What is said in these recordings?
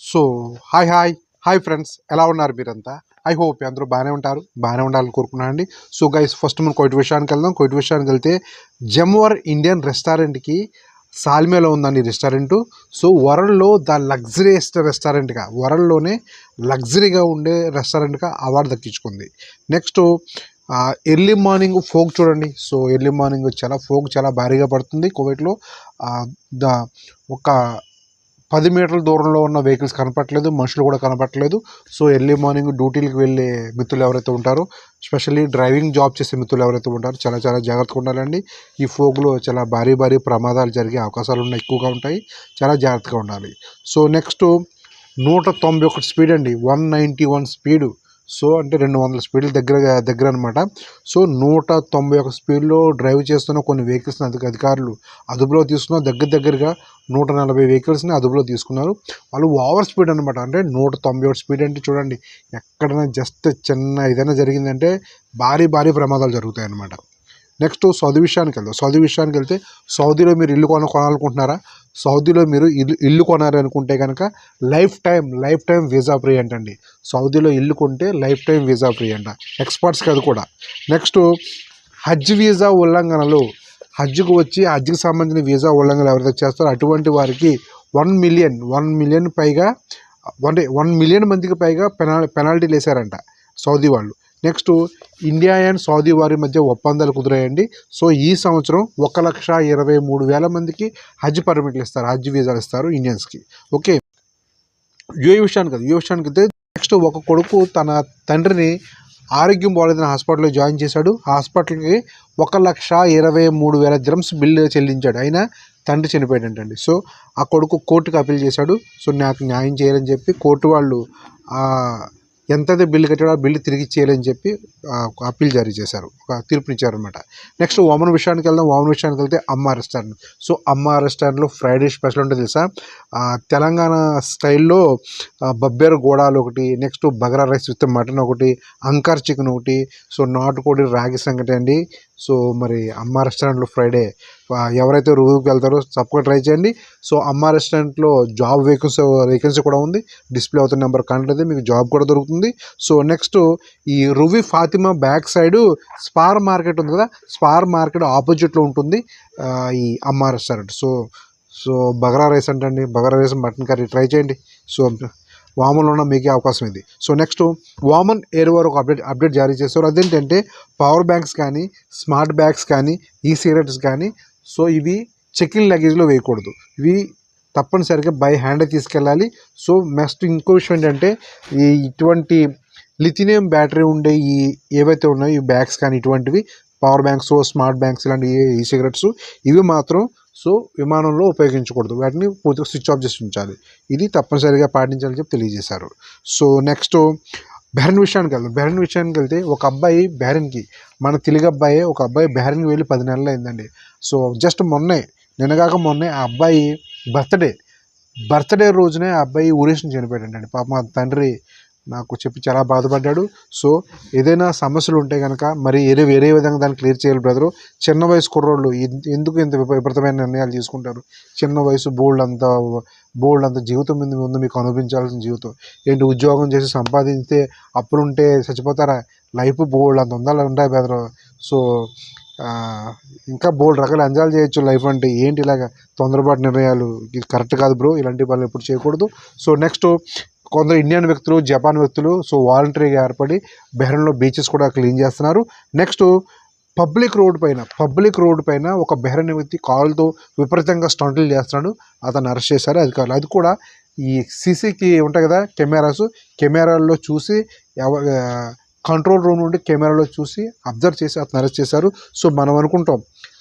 So hi hi hi friends ఎలా ఉన్నారు మీరంతా? ఐ హోప్ అందరూ బాగానే ఉంటారు బాగానే ఉండాలని కోరుకున్నాను అండి సో గైస్ ఫస్ట్ మనం కొయిట్ విషయానికి వెళ్దాం. కొయిట్ విషయానికి వెళ్తే జమ్వర్ ఇండియన్ రెస్టారెంట్కి సాల్మేలో ఉందండి రెస్టారెంట్. సో వరల్డ్లో ద లగ్జరీయెస్ట్ రెస్టారెంట్గా వరల్డ్లోనే లగ్జరీగా ఉండే రెస్టారెంట్గా అవార్డు దక్కించుకుంది. నెక్స్ట్ ఎర్లీ మార్నింగ్ ఫోక్ చూడండి. సో ఎర్లీ మార్నింగ్ చాలా ఫోక్ చాలా భారీగా పడుతుంది కోవిడ్లో. ద ఒక పది మీటర్ల దూరంలో ఉన్న వెహికల్స్ కనపట్లేదు మనుషులు కూడా కనపట్లేదు సో ఎర్లీ మార్నింగ్ డ్యూటీలకు వెళ్ళే మిత్రులు ఎవరైతే ఉంటారో స్పెషల్లీ డ్రైవింగ్ జాబ్ చేసే మిత్రులు ఎవరైతే ఉంటారో చాలా చాలా జాగ్రత్తగా ఉండాలండి. ఈ ఫోగ్లో చాలా భారీ భారీ ప్రమాదాలు జరిగే అవకాశాలు ఉన్నాయి ఎక్కువగా ఉంటాయి. చాలా జాగ్రత్తగా ఉండాలి. సో నెక్స్ట్ నూట తొంభై ఒకటి స్పీడ్ అండి. One ninety one speed. So అంటే రెండు వందల స్పీడ్ల దగ్గర దగ్గర అనమాట సో నూట తొంభై ఒక స్పీడ్లో డ్రైవ్ చేస్తున్న కొన్ని వెహికల్స్ని అధిక అధికారులు అదుపులో తీసుకున్న దగ్గర దగ్గరగా నూట నలభై వెహికల్స్ని అదుపులో తీసుకున్నారు. వాళ్ళు ఓవర్ స్పీడ్ అనమాట అంటే నూట తొంభై ఒకటి స్పీడ్ అంటే చూడండి ఎక్కడైనా జస్ట్ చిన్న ఏదైనా జరిగిందంటే భారీ భారీ ప్రమాదాలు జరుగుతాయి అన్నమాట నెక్స్ట్ సౌదీ విషయానికి వెళ్దాం. సౌదీ విషయానికి వెళ్తే సౌదీలో మీరు ఇల్లు కొన కొనాలనుకుంటున్నారా? సౌదీలో మీరు ఇల్లు ఇల్లు కొనాలనుకుంటే కనుక life time life time visa free అంటండి. సౌదీలో ఇల్లు కొంటే లైఫ్ టైం వీసా ఫ్రీ అంట. ఎక్స్పర్ట్స్కి అది కూడా. నెక్స్ట్ హజ్ వీసా ఉల్లంఘనలు. హజ్కు వచ్చి హజ్కి సంబంధించిన వీసా ఉల్లంఘనలు ఎవరైతే చేస్తారో అటువంటి వారికి వన్ మిలియన్ వన్ మిలియన్ పైగా అంటే వన్ మిలియన్ మందికి పైగా పెనాల్ పెనాల్టీలు వేశారంట సౌదీ వాళ్ళు. నెక్స్ట్ ఇండియా అండ్ సౌదీ వారి మధ్య ఒప్పందాలు కుదిరాయండి. సో ఈ సంవత్సరం ఒక లక్ష ఇరవై మూడు వేల మందికి హజ్ పర్మిట్లు ఇస్తారు. హజ్ వీసాలు ఇస్తారు ఇండియన్స్కి. ఓకే? యుఏ విషయానికి కదా. యుఏ విషయానికి అయితే నెక్స్ట్ ఒక కొడుకు తన తండ్రిని ఆరోగ్యం బాగాలేదని హాస్పిటల్లో జాయిన్ చేశాడు. హాస్పిటల్కి ఒక లక్ష ఇరవై మూడు వేల ద్రమ్స్ బిల్లు చెల్లించాడు. అయినా తండ్రి చనిపోయాడంటండి. సో ఆ కొడుకు కోర్టుకు అప్పీల్ చేశాడు. సో నాకు న్యాయం చేయాలని చెప్పి కోర్టు వాళ్ళు ఎంతైతే బిల్లు కట్టాడో ఆ బిల్లు తిరిగి ఇచ్చేయాలని చెప్పి ఒక అప్పీల్ జారీ చేశారు. ఒక తీర్పునిచ్చారనమాట నెక్స్ట్ ఓమన్ విషయానికి వెళ్దాం. ఓమన్ విషయానికి వెళ్తే అమ్మ రెస్టారెంట్ సో అమ్మ రెస్టారెంట్లో ఫ్రైడే స్పెషల్ ఉంటుంది తెలుసా? తెలంగాణ స్టైల్లో ఆ, బబ్బేరు గోడాలు ఒకటి next bagara rice with mutton ఒకటి అంకార్ చికెన్ ఒకటి సో నాటుకోడి రాగి సంగటి అండి. సో మరి అమ్మ రెస్టారెంట్లో ఫ్రైడే ఎవరైతే రివ్యూకి వెళ్తారో తప్పకుండా ట్రై చేయండి. సో అమ్మ రెస్టారెంట్లో జాబ్ వేకెన్సీ వేకెన్సీ కూడా ఉంది. డిస్ప్లే అవుతున్న నెంబర్ కాంటాక్ట్ మీకు జాబ్ కూడా దొరుకుతుంది. సో నెక్స్ట్ ఈ Ruwi Fatima back side spar market ఉంది కదా స్పార్ మార్కెట్ ఆపోజిట్లో ఉంటుంది ఈ Amma restaurant. So so bagara rice అంటండి. Bagara rice mutton curry try చేయండి. సో వామన్లో ఉన్న మీకే అవకాశం ఇది సో నెక్స్ట్ వామన్ ఎయిర్ వారు ఒక అప్డేట్ అప్డేట్ జారీ చేస్తారు అదేంటంటే పవర్ బ్యాంక్స్ కానీ స్మార్ట్ బ్యాగ్స్ కానీ ఈ సిగరెట్స్ కానీ సో ఇవి చెక్ ఇన్ లగేజ్లో వేయకూడదు. ఇవి తప్పనిసరిగా బై హ్యాండ్ తీసుకెళ్ళాలి. సో నెక్స్ట్ ఇంకో విషయం ఏంటంటే ఈ ఇటువంటి లిథినియం బ్యాటరీ ఉండే ఈ ఏవైతే ఉన్నాయో ఈ బ్యాగ్స్ కానీ ఇటువంటివి పవర్ బ్యాంక్స్ స్మార్ట్ బ్యాంక్స్ ఇలాంటి ఈ సిగరెట్స్ ఇవి మాత్రం సో విమానంలో ఉపయోగించకూడదు. వాటిని పూర్తిగా స్విచ్ ఆఫ్ చేసి ఉంచాలి. ఇది తప్పనిసరిగా పాటించాలని చెప్పి తెలియజేశారు. సో నెక్స్ట్ బెహరిన్ విషయానికి వెళ్దాం. బెహరిన్ విషయానికి వెళ్తే ఒక అబ్బాయి బెహరిన్కి మన తెలుగు అబ్బాయి ఒక అబ్బాయి బెహరిన్కి వెళ్ళి పది నెలలు అయిందండి. సో జస్ట్ మొన్నే నిన్నగాక మొన్నే ఆ అబ్బాయి బర్త్డే బర్త్డే రోజునే ఆ అబ్బాయి ఊరేషన్ చనిపోయాడండి పాప మా తండ్రి నాకు చెప్పి చాలా బాధపడ్డాడు. సో ఏదైనా సమస్యలు ఉంటే కనుక మరి ఏదో వేరే విధంగా దాన్ని క్లియర్ చేయాలి బ్రదరు. చిన్న వయసు కుర్రోళ్ళు ఎందుకు ఇంత విపరీతమైన నిర్ణయాలు తీసుకుంటారు? చిన్న వయసు బోల్డ్ అంత బోల్డ్ అంత జీవితం మీద ముందు మీకు అనుభవించాల్సిన జీవితం. ఏంటి ఉద్యోగం చేసి సంపాదించితే అప్పులుంటే చచ్చిపోతారా? లైఫ్ బోల్డ్ అంత ఉండాలి ఉంటాయి బ్రదరు. సో ఇంకా బోల్డ్ రకాల అంజాలు చేయొచ్చు లైఫ్ అంటే. ఏంటి ఇలాగ తొందరపాటు నిర్ణయాలు? ఇది కరెక్ట్ కాదు బ్రో. ఇలాంటి పనులు ఎప్పుడు చేయకూడదు. సో నెక్స్ట్ కొందరు ఇండియన్ వ్యక్తులు జపాన్ వ్యక్తులు సో వాలంటరీగా ఏర్పడి బెహ్రన్లో బీచెస్ కూడా క్లీన్ చేస్తున్నారు. నెక్స్ట్ పబ్లిక్ రోడ్ పైన పబ్లిక్ రోడ్ పైన ఒక బెహ్రన్ వ్యక్తి కాళ్ళతో విపరీతంగా స్టంట్లు చేస్తున్నాడు. అతను అరెస్ట్ చేశారు అధికారులు. అది కూడా ఈ సీసీకి ఉంటాయి కదా కెమెరాస్. కెమెరాల్లో చూసి కంట్రోల్ రూమ్ నుండి కెమెరాలో చూసి అబ్జర్వ్ చేసి అతను అరెస్ట్ చేశారు. సో మనం అనుకుంటాం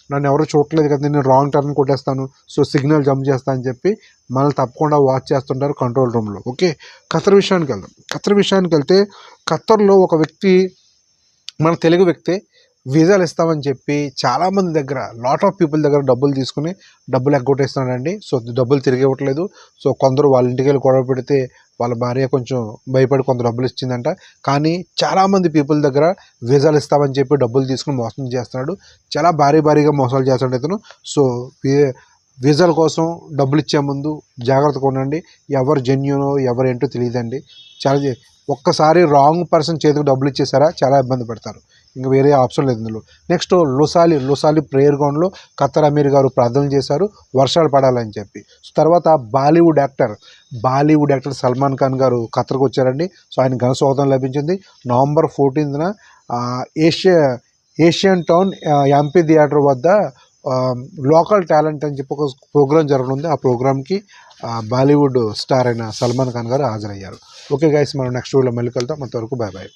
నన్ను ఎవరు చూడట్లేదు కదా నేను రాంగ్ టర్న్ కొట్టేస్తాను సో సిగ్నల్ జంప్ చేస్తాను అని చెప్పి మనల్ని తప్పకుండా వాచ్ చేస్తుంటారు కంట్రోల్ రూమ్లో ఓకే ఖత్తర్ విషయానికి వెళ్దాం. ఖత్తర్ విషయానికి వెళ్తే ఖత్తర్లో ఒక వ్యక్తి మన తెలుగు వ్యక్తే వీసాలు ఇస్తామని చెప్పి చాలామంది దగ్గర లాట్ ఆఫ్ పీపుల్ దగ్గర డబ్బులు తీసుకుని డబ్బులు ఎగ్గొట్టేస్తున్నాడండి. సో డబ్బులు తిరిగి ఇవ్వట్లేదు. సో కొందరు వాళ్ళ ఇంటికి వెళ్ళి గొడవ పెడితే వాళ్ళ భార్య కొంచెం భయపడి కొంత డబ్బులు ఇచ్చిందంట. కానీ చాలామంది పీపుల్ దగ్గర వీసాలు ఇస్తామని చెప్పి డబ్బులు తీసుకుని మోసం చేస్తున్నాడు. చాలా భారీ భారీగా మోసాలు చేస్తున్నాడు ఇతను. సో వీజాల వీసాల కోసం డబ్బులు ఇచ్చే ముందు జాగ్రత్తగా ఉండండి. ఎవరు జెన్యునో ఎవరు ఏంటో తెలియదండి. చాలా ఒక్కసారి రాంగ్ పర్సన్ చేతికి డబ్బులు ఇచ్చేసారా? చాలా ఇబ్బంది పడతారు. ఇంకా వేరే ఆప్షన్ లేదు ఇందులో. నెక్స్ట్ లొసాలి లొసాలి ప్రేయర్ గ్రౌండ్లో ఖత్తర్ అమీర్ గారు ప్రార్థన చేశారు వర్షాలు పడాలని చెప్పి. తర్వాత Bollywood actor Bollywood actor Salman Khan garu ఖత్తర్కి వచ్చారండి. సో ఆయన ఘన స్వాగతం లభించింది. November ఫోర్టీన్త్న Asia Asian town MP theatre వద్ద లోకల్ టాలెంట్ అని చెప్పి ఒక ప్రోగ్రామ్ జరగనుంది. ఆ ప్రోగ్రామ్కి బాలీవుడ్ స్టార్ అయిన సల్మాన్ ఖాన్ గారు హాజరయ్యారు. ఓకే గైస్ మనం నెక్స్ట్ వీడియోలో మళ్ళీ కలుద్దాం. అంతవరకు బాయ్ బాయ్